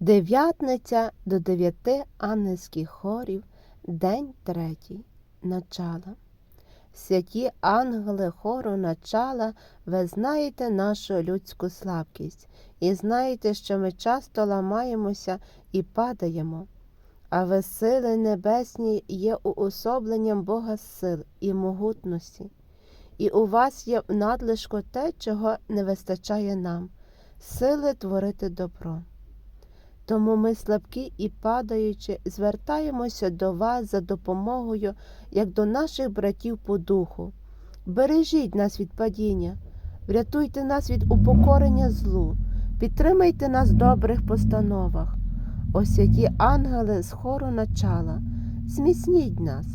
Дев'ятниця до дев'яти ангельських хорів, день третій, начала. Святі ангели хору начала, ви знаєте нашу людську слабкість, і знаєте, що ми часто ламаємося і падаємо. А ви сили небесні є уособленням Бога сил і могутності, і у вас є в надлишку те, чого не вистачає нам сили творити добро. Тому ми слабкі і падаючи, звертаємося до вас за допомогою, як до наших братів по духу. Бережіть нас від падіння, врятуйте нас від упокорення злу, підтримайте нас в добрих постановах. О святі ангели з хору начала, зміцніть нас,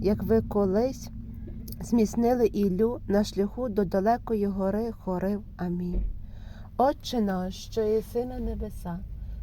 як ви колись зміцнили Іллю на шляху до далекої гори хорив. Амінь. Отче наш, що єси на небеса,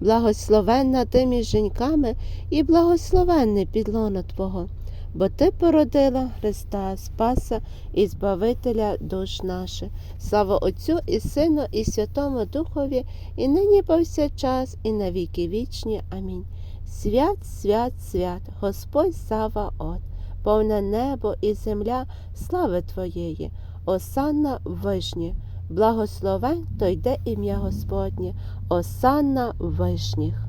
благословенна ти між жінками і благословенне підлоно Твого, бо Ти породила Христа, Спаса і Збавителя душ наших. Слава Отцю і Сину, і Святому Духові, і нині повсякчас, і на віки вічні. Амінь. Свят, свят, свят, Господь Саваот, повне небо і земля, слави Твоєї. Осанна вишні, благословень то йде ім'я Господнє, Осанна вишніх.